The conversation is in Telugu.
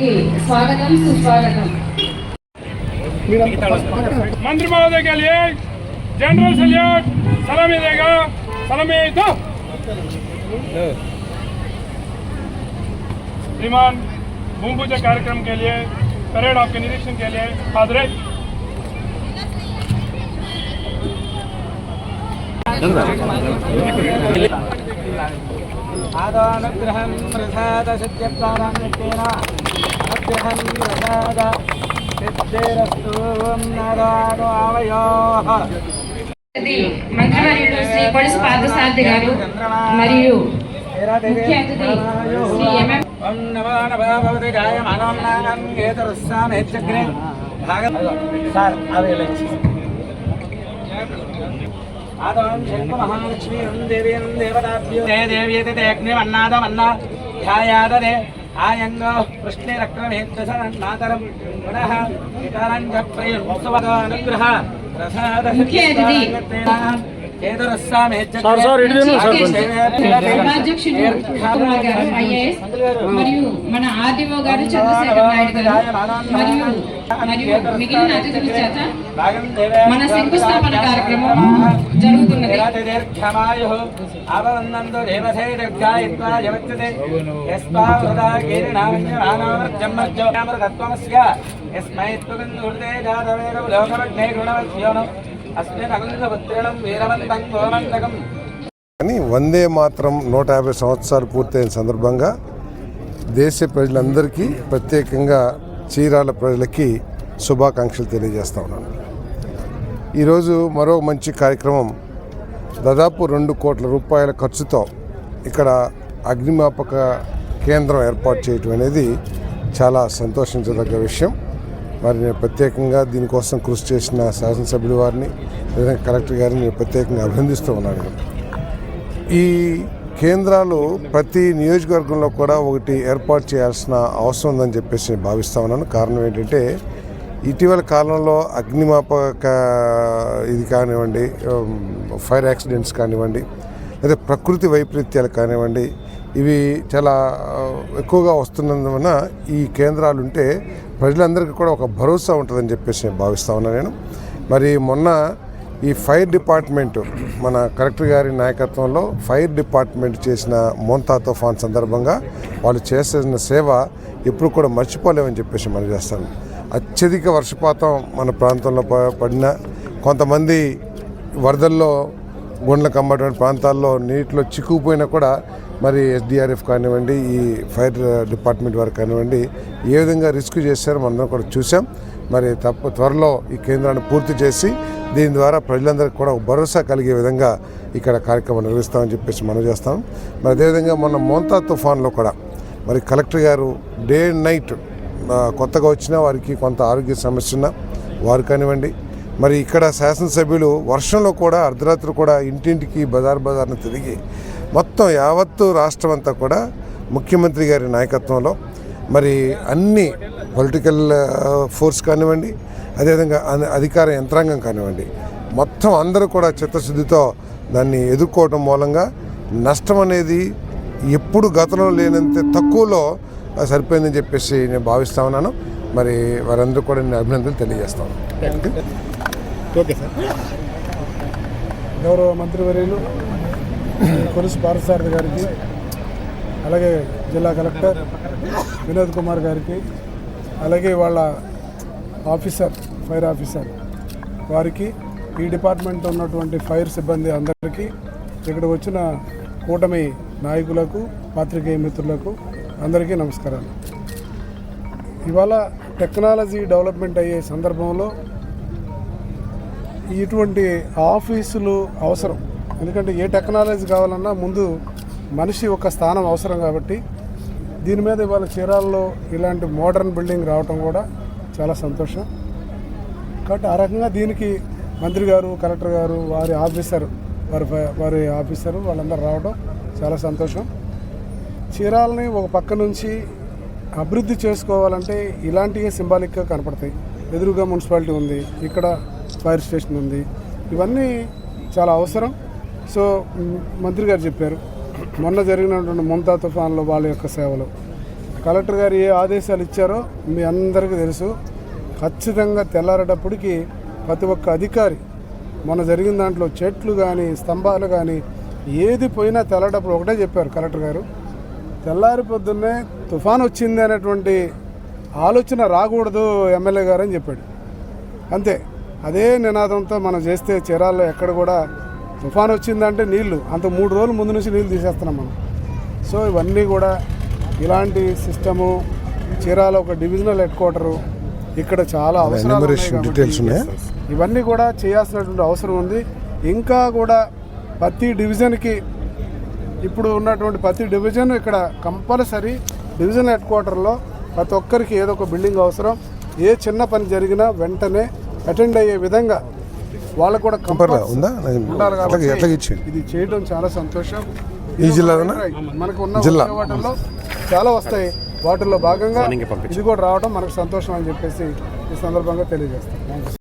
स्वागतम मंत्री महोदय के लिए जनरल सल्यूट सलामी देगा सलामी तो श्रीमान भूमि कार्यक्रम के लिए परेड आपके निरीक्षण के लिए हादरे आदानुग्रह प्रसाद सत्य प्रसादशक्यप्रारान्यत्तेन మంత్రివర్యులు శ్రీ కొలిసి పార్థసారథి గారు మరియు ముఖ్య అతిథి శ్రీ ఎంఎం ఆదవం శంకు మహాలక్ష్మీ దేవీ దేవతాభ్యో దేవ్యేతి అగ్నిమన్నాదమన్నా ధ్యాయాదే सार आवेलचि आदं शङ्कमहालक्ष्मीं देवीं देवताभ्यो ते देव्यते ते अग्निमन्नादमन्ना ध्यायाददे आयङ्गो वृष्णिरक्रमेत्तसन्मातरं पुनः इतरं च प्रयुत्सवदानुग्रह प्रसाद ఐఏఎస్ మరియు మన ఆర్డీఓ గారు చంద్రశేఖర్ నాయుడు గారు మరియు మరియు మిగిలిన అతిథుల చేత మన శంకుస్థాపన కార్యక్రమం జరుగుతున్నది. యస్మై త్వగన్ హృదయ జాతవేరవ కానీ వందే మాత్రం నూట యాభై సంవత్సరాలు పూర్తయిన సందర్భంగా దేశ ప్రజలందరికీ ప్రత్యేకంగా చీరాల ప్రజలకి శుభాకాంక్షలు తెలియజేస్తా ఉన్నాను. ఈరోజు మరో మంచి కార్యక్రమం దాదాపు రెండు కోట్ల రూపాయల ఖర్చుతో ఇక్కడ అగ్నిమాపక కేంద్రం ఏర్పాటు చేయటం అనేది చాలా సంతోషించదగ్గ విషయం. మరి నేను ప్రత్యేకంగా దీనికోసం కృషి చేసిన శాసనసభ్యుల వారిని కలెక్టర్ గారిని నేను ప్రత్యేకంగా అభినందిస్తూ ఉన్నాను. ఈ కేంద్రాలు ప్రతి నియోజకవర్గంలో కూడా ఒకటి ఏర్పాటు చేయాల్సిన అవసరం ఉందని చెప్పేసి నేను భావిస్తూ ఉన్నాను. కారణం ఏంటంటే ఇటీవల కాలంలో అగ్నిమాపక ఇది కానివ్వండి ఫైర్ యాక్సిడెంట్స్ కానివ్వండి లేదా ప్రకృతి వైపరీత్యాలు కానివ్వండి ఇవి చాలా ఎక్కువగా వస్తున్నందువలన ఈ కేంద్రాలు ఉంటే ప్రజలందరికీ కూడా ఒక భరోసా ఉంటుందని చెప్పేసి నేను భావిస్తా ఉన్నాను నేను. మరి మొన్న ఈ ఫైర్ డిపార్ట్మెంట్ మన కలెక్టర్ గారి నాయకత్వంలో ఫైర్ డిపార్ట్మెంట్ చేసిన మోంతా తుఫాన్ సందర్భంగా వాళ్ళు చేసిన సేవ ఎప్పుడు కూడా మర్చిపోలేమని చెప్పేసి మనం చేస్తాను అత్యధిక వర్షపాతం మన ప్రాంతంలో ప- పడిన కొంతమంది వరదల్లో గుండ్లకు అమ్మటువంటి ప్రాంతాల్లో నీటిలో చిక్కుపోయినా కూడా మరి ఎస్డిఆర్ఎఫ్ కానివ్వండి ఈ ఫైర్ డిపార్ట్మెంట్ వారు కానివ్వండి ఏ విధంగా రిస్క్ చేశారో మనం కూడా చూసాం మరి తప్ప త్వరలో ఈ కేంద్రాన్ని పూర్తి చేసి దీని ద్వారా ప్రజలందరికీ కూడా భరోసా కలిగే విధంగా ఇక్కడ కార్యక్రమం నిర్వహిస్తామని చెప్పేసి మనం చేస్తాం. మరి అదేవిధంగా మొన్న మోంతా తుఫాన్లో కూడా మరి కలెక్టర్ గారు డే అండ్ నైట్ కొత్తగా వచ్చిన వారికి కొంత ఆరోగ్య సమస్య ఉన్నా వారు కానివ్వండి మరి ఇక్కడ శాసనసభ్యులు వర్షంలో కూడా అర్ధరాత్రి కూడా ఇంటింటికి బజార్ బజార్ను తిరిగి మొత్తం యావత్తు రాష్ట్రం అంతా కూడా ముఖ్యమంత్రి గారి నాయకత్వంలో మరి అన్ని పొలిటికల్ ఫోర్స్ కానివ్వండి అదేవిధంగా అధికార యంత్రాంగం కానివ్వండి మొత్తం అందరూ కూడా చిత్తశుద్ధితో దాన్ని ఎదుర్కోవటం మూలంగా నష్టం అనేది ఎప్పుడు గతంలో లేనంత తక్కువలో సరిపోయిందని చెప్పేసి నేను భావిస్తా ఉన్నాను. మరి వారందరూ కూడా నేను అభినందనలు తెలియజేస్తాను ఓకే సార్. గౌరవ మంత్రివర్యులు కొలుసు పారసారథి గారికి అలాగే జిల్లా కలెక్టర్ వినోద్ కుమార్ గారికి అలాగే వాళ్ళ ఆఫీసర్ ఫైర్ ఆఫీసర్ వారికి ఈ డిపార్ట్మెంట్ ఉన్నటువంటి ఫైర్ సిబ్బంది అందరికీ ఇక్కడ వచ్చిన కూటమి నాయకులకు పాత్రికేయ మిత్రులకు అందరికీ నమస్కారాలు. ఇవాళ టెక్నాలజీ డెవలప్మెంట్ అయ్యే సందర్భంలో ఇటువంటి ఆఫీసులు అవసరం. ఎందుకంటే ఏ టెక్నాలజీ కావాలన్నా ముందు మనిషి ఒక స్థానం అవసరం కాబట్టి దీని మీద ఇవాళ చీరాల్లో ఇలాంటి మోడర్న్ బిల్డింగ్ రావటం కూడా చాలా సంతోషం. కాబట్టి ఆ రకంగా దీనికి మంత్రి గారు కలెక్టర్ గారు వారి ఆఫీసర్ వారి వారి ఆఫీసరు వాళ్ళందరూ రావడం చాలా సంతోషం. చీరాలని ఒక పక్క నుంచి అభివృద్ధి చేసుకోవాలంటే ఇలాంటివే సింబాలిక్గా కనపడతాయి. ఎదురుగా మున్సిపాలిటీ ఉంది. ఇక్కడ ఫైర్ స్టేషన్ ఉంది. ఇవన్నీ చాలా అవసరం. సో మంత్రి గారు చెప్పారు మొన్న జరిగినటువంటి ముంతా తుఫాన్లో వాళ్ళ యొక్క సేవలు. కలెక్టర్ గారు ఏ ఆదేశాలు ఇచ్చారో మీ అందరికీ తెలుసు. ఖచ్చితంగా తెల్లారేటప్పటికి ప్రతి ఒక్క అధికారి మొన్న జరిగిన దాంట్లో చెట్లు కానీ స్తంభాలు కానీ ఏది పోయినా తెల్లారేటప్పుడు ఒకటే చెప్పారు కలెక్టర్ గారు. తెల్లారి పొద్దున్నే తుఫాన్ వచ్చింది అనేటువంటి ఆలోచన రాకూడదు ఎమ్మెల్యే గారు అని చెప్పాడు. అంతే. అదే నినాదంతో మనం చేస్తే చీరాల్లో ఎక్కడ కూడా తుఫాన్ వచ్చిందంటే నీళ్ళు. అంత మూడు రోజుల ముందు నుంచి నీళ్ళు తీసేస్తున్నాం మనం. సో ఇవన్నీ కూడా ఇలాంటి సిస్టము చీరాల ఒక డివిజనల్ హెడ్ క్వార్టరు ఇక్కడ చాలా ఉన్నాయా? ఇవన్నీ కూడా చేయాల్సినటువంటి అవసరం ఉంది. ఇంకా కూడా ప్రతి డివిజన్కి ఇప్పుడు ఉన్నటువంటి ప్రతి డివిజన్ ఇక్కడ కంపల్సరీ డివిజన్ హెడ్ క్వార్టర్లో ప్రతి ఒక్కరికి ఏదో ఒక బిల్డింగ్ అవసరం. ఏ చిన్న పని జరిగినా వెంటనే అటెండ్ అయ్యే విధంగా వాళ్ళకు కూడా కంపల్సరీ ఉందా? ఉండాలి కాబట్టి ఇది చేయడం చాలా సంతోషం. ఈ జిల్లాలోనా? మనకు ఉన్న జిల్లా. వాటిల్లో చాలా వస్తాయి. వాటిల్లో భాగంగా ఇది కూడా రావడం మనకు సంతోషం అని చెప్పేసి ఈ సందర్భంగా తెలియజేస్తాం.